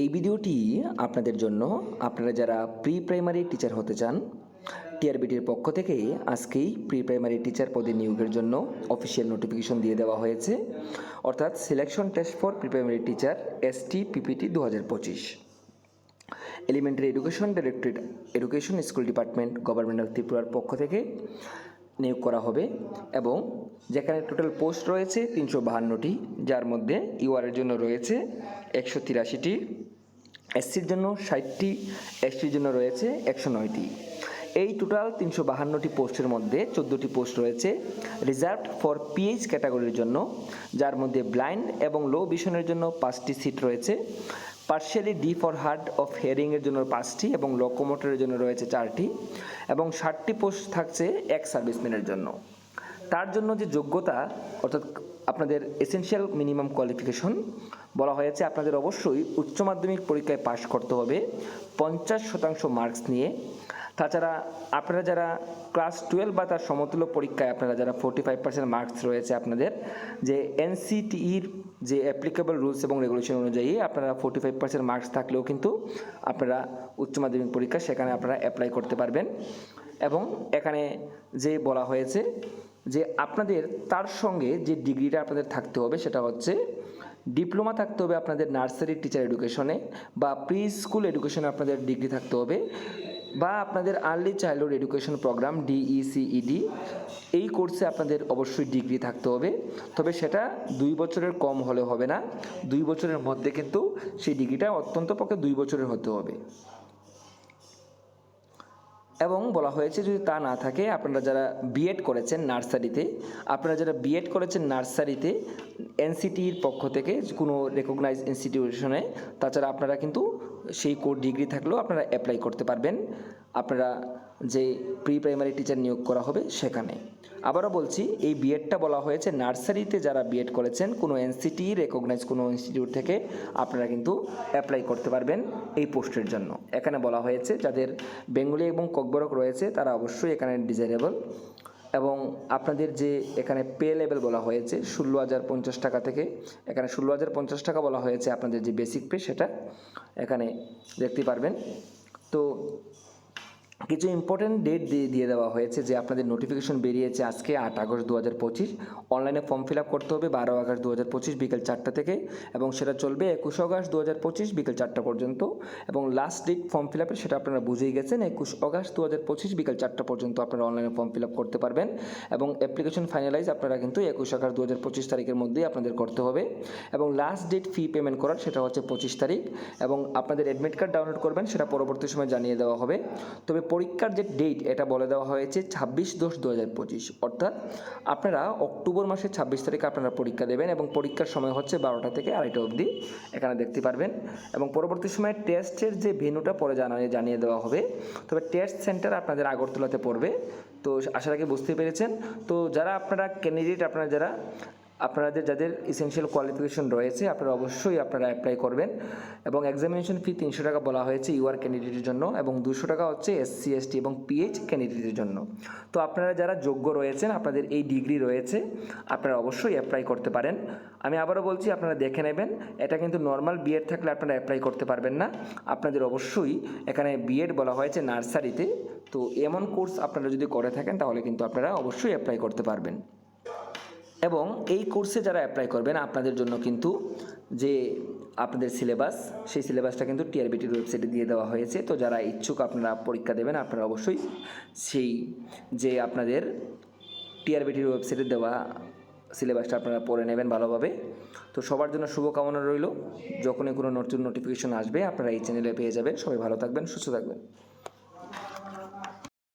এই ভিডিওটি আপনাদের জন্য, আপনারা যারা প্রি প্রাইমারি টিচার হতে চান, টিআরবিটির পক্ষ থেকে আজকেই প্রি প্রাইমারি টিচার পদে নিয়োগের জন্য অফিসিয়াল নোটিফিকেশন দিয়ে দেওয়া হয়েছে। অর্থাৎ selection test for pre primary teacher ST PPT দু হাজার পঁচিশ। Elementary education directorate education school department government of ত্রিপুরার পক্ষ থেকে নিয়োগ করা হবে এবং যেখানে টোটাল পোস্ট রয়েছে তিনশো বাহান্নটি, যার মধ্যে ইউআরের জন্য রয়েছে একশো তিরাশিটি এসসির জন্য ষাটটি এসটির জন্য রয়েছে একশো নয়টি। এই টোটাল তিনশো বাহান্নটি পোস্টের মধ্যে চোদ্দোটি পোস্ট রয়েছে রিজার্ভড ফর পিএইচ ক্যাটাগরির জন্য, যার মধ্যে ব্লাইন্ড এবং লো ভিশনের জন্য পাঁচটি সিট রয়েছে। Partially deaf or hard of হেয়ারিংয়ের জন্য পাঁচটি এবং লোকোমোটরের জন্য রয়েছে চারটি এবং ষাটটি পোস্ট থাকছে এক সার্ভিসম্যানের জন্য। তার জন্য যে যোগ্যতা, অর্থাৎ আপনাদের এসেনশিয়াল মিনিমাম কোয়ালিফিকেশন বলা হয়েছে আপনাদের অবশ্যই উচ্চ মাধ্যমিক পরীক্ষায় পাশ করতে হবে, পঞ্চাশ শতাংশ মার্কস নিয়ে। তাছাড়া আপনারা যারা ক্লাস টুয়েলভ বা তার সমতুল্য পরীক্ষায় আপনারা যারা ফোর্টি ফাইভ পার্সেন্ট মার্কস রয়েছে আপনাদের, যে এনসিটিইর যে অ্যাপ্লিকেবল রুলস এবং রেগুলেশন অনুযায়ী আপনারা ফোর্টি ফাইভ পার্সেন্ট মার্কস থাকলেও কিন্তু আপনারা উচ্চ মাধ্যমিক পরীক্ষা সেখানে আপনারা অ্যাপ্লাই করতে পারবেন। এবং এখানে যে বলা হয়েছে যে আপনাদের তার সঙ্গে যে ডিগ্রিটা আপনাদের থাকতে হবে সেটা হচ্ছে ডিপ্লোমা থাকতে হবে আপনাদের নার্সারি টিচার এডুকেশনে বা প্রি স্কুল এডুকেশনে আপনাদের ডিগ্রি থাকতে হবে। বা আপনাদের early childhood education programme DECED এই কোর্সে আপনাদের অবশ্যই ডিগ্রি থাকতে হবে। তবে সেটা দুই বছরের কম হলে হবে না। দুই বছরের মধ্যে কিন্তু সেই ডিগ্রিটা অত্যন্ত পক্ষে দুই বছরের হতে হবে। এবং বলা হয়েছে যদি তা না থাকে, আপনারা যারা বিএড করেছেন নার্সারিতে, আপনারা যারা বিএড করেছেন নার্সারিতে এনসিটির পক্ষ থেকে কোনো রেকগনাইজ ইনস্টিটিউশনে তাছাড়া আপনারা কিন্তু সেই কোর্স ডিগ্রি থাকলেও আপনারা অ্যাপ্লাই করতে পারবেন। আপনারা যে প্রি প্রাইমারি টিচার নিয়োগ করা হবে সেখানে। আবারও বলছি, এই বিএডটা বলা হয়েছে নার্সারিতে যারা বিএড করেছেন, কোনো এনসিটি রেকগনাইজ কোনো ইনস্টিটিউট থেকে আপনারা কিন্তু অ্যাপ্লাই করতে পারবেন এই পোস্টের জন্য। এখানে বলা হয়েছে, যাদের বেঙ্গলি এবং ককবরক রয়েছে, তারা অবশ্যই এখানে ডিজাইরেবল এবং আপনাদের যে এখানে পে লেভেল বলা হয়েছে, ষোলো হাজার পঞ্চাশ টাকা থেকে, এখানে ষোলো হাজার পঞ্চাশ টাকা বলা হয়েছে আপনাদের যে বেসিক পে সেটা এখানে দেখতে পারবেন। তো কিছু ইম্পর্টেন্ট ডেট দিয়ে দিয়ে দেওয়া হয়েছে যে আপনাদের নোটিফিকেশন বেরিয়েছে আজকে আট আগস্ট দু হাজার পঁচিশ অনলাইনে ফর্ম ফিল আপ করতে হবে বারো আগস্ট দু হাজার পঁচিশ বিকেল চারটা থেকে এবং সেটা চলবে একুশ আগস্ট দু হাজার পঁচিশ বিকেল চারটা পর্যন্ত। এবং লাস্ট ডেট ফর্ম ফিল আপের সেটা আপনারা বুঝেই গেছেন, একুশ আগস্ট দু হাজার পঁচিশ বিকেল চারটা পর্যন্ত আপনারা অনলাইনে ফর্ম ফিল আপ করতে পারবেন। এবং অ্যাপ্লিকেশন ফাইনালাইজ আপনারা কিন্তু একুশ আগস্ট দু হাজার পঁচিশ তারিখের মধ্যেই আপনাদের করতে হবে। এবং লাস্ট ডেট ফি পেমেন্ট করার সেটা হচ্ছে পঁচিশ তারিখ। এবং আপনাদের অ্যাডমিট কার্ড ডাউনলোড করবেন, সেটা পরবর্তী সময় জানিয়ে দেওয়া হবে। তবে পরীক্ষার যে ডেট এটা বলে দেওয়া হয়েছে ছাব্বিশ দশ দু হাজার পঁচিশ। অর্থাৎ আপনারা অক্টোবর মাসের ছাব্বিশ তারিখে আপনারা পরীক্ষা দেবেন এবং পরীক্ষার সময় হচ্ছে বারোটা থেকে আড়াইটা অবধি এখানে দেখতে পারবেন। এবং পরবর্তী সময়ে টেস্টের যে ভেন্যুটা পরে জানিয়ে জানিয়ে দেওয়া হবে। তবে টেস্ট সেন্টার আপনাদের আগরতলাতে পড়বে। তো আশা রাখি বুঝতে পেরেছেন। তো যারা আপনারা ক্যান্ডিডেট আপনারা যারা আপনাদের যাদের ইসেনশিয়াল কোয়ালিফিকেশন রয়েছে, আপনারা অবশ্যই আপনারা অ্যাপ্লাই করবেন এবং এক্সামিনেশন ফি তিনশো টাকা বলা হয়েছে ইউআর ক্যান্ডিডেটের জন্য এবং দুশো টাকা হচ্ছে এসসি এসটি এবং পিএইচ ক্যান্ডিডেটের জন্য। তো আপনারা যারা যোগ্য রয়েছেন, আপনাদের এই ডিগ্রি রয়েছে, আপনারা অবশ্যই অ্যাপ্লাই করতে পারেন। আমি আবারও বলছি, আপনারা দেখে নেবেন, এটা কিন্তু নর্মাল বিএড থাকলে আপনারা অ্যাপ্লাই করতে পারবেন না। আপনাদের অবশ্যই এখানে বিএড বলা হয়েছে নার্সারিতে। তো এমন কোর্স আপনারা যদি করে থাকেন, তাহলে কিন্তু আপনারা অবশ্যই অ্যাপ্লাই করতে পারবেন। এবং এই কোর্সে যারা অ্যাপ্লাই করবেন, আপনাদের জন্য কিন্তু যে আপনাদের সিলেবাস সেই সিলেবাসটা কিন্তু টিআরবিটির ওয়েবসাইটে দিয়ে দেওয়া হয়েছে। তো যারা ইচ্ছুক আপনারা পরীক্ষা দেবেন, আপনারা অবশ্যই সেই যে আপনাদের টিআরবিটির ওয়েবসাইটে দেওয়া সিলেবাসটা আপনারা পড়ে নেবেন ভালোভাবে। তো সবার জন্য শুভকামনা রইল। যখনই কোনো নতুন নোটিফিকেশন আসবে, আপনারা এই চ্যানেলে পেয়ে যাবেন। সবাই ভালো থাকবেন, সুস্থ থাকবেন।